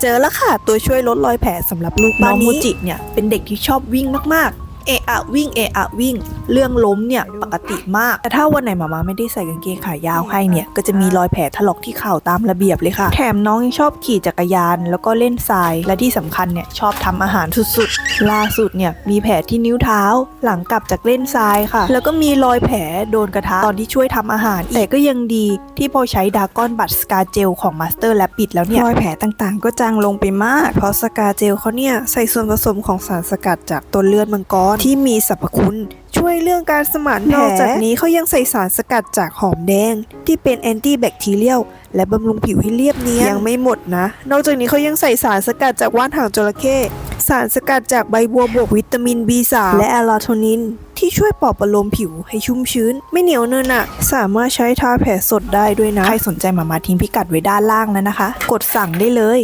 เจอแล้วค่ะ ตัวช่วยลดรอยแผลสำหรับลูกบ้านนี้น้องมูจิเนี่ยเป็นเด็กที่ชอบวิ่งมาก เอะอะวิ่งเอะอะวิ่ง เรื่องล้มเนี่ยปกติมาก แต่ถ้าวันไหนหมามาไม่ได้ใส่กางเกงขายาวให้เนี่ย ก็จะมีรอยแผลถลอกที่เข่าตามระเบียบเลยค่ะ แถมน้องยังชอบขี่จักรยาน แล้วก็เล่นทราย และที่สำคัญเนี่ยชอบทำอาหารสุดๆ ล่าสุดเนี่ยมีแผลที่นิ้วเท้า หลังกลับจากเล่นทรายค่ะ แล้วก็มีรอยแผลโดนกระทะตอนที่ช่วยทำอาหาร แต่ก็ยังดีที่พอใช้ดากอนบัตสกาเจลของมาสเตอร์และปิดแล้วเนี่ยรอยแผลต่างๆ ก็จางลงไปมาก เพราะสกาเจลเขาเนี่ยใส่ส่วนผสมของสารสกัดจากต้นเลือดมังกรที่มีสรรพคุณช่วยเรื่องการสมานแผลนอกจากนี้เขายังใส่สารสกัดจากหอมแดง ที่เป็นแอนตี้แบคทีเรียลและบำรุงผิวให้เรียบเนียนยังไม่หมดนะ นอกจากนี้เขายังใส่สารสกัดจากว่านหางจระเข้สารสกัดจากใบบัวบวกวิตามิน B3 และแอลาโทนิน ที่ช่วยปลอบประโลมผิวให้ชุ่มชื้น ไม่เหนียวเนินอะสามารถใช้ทาแผลสดได้ด้วยนะ ใครสนใจมามาทิ้งพิกัดไว้ด้านล่างแล้วนะคะ กดสั่งได้เลย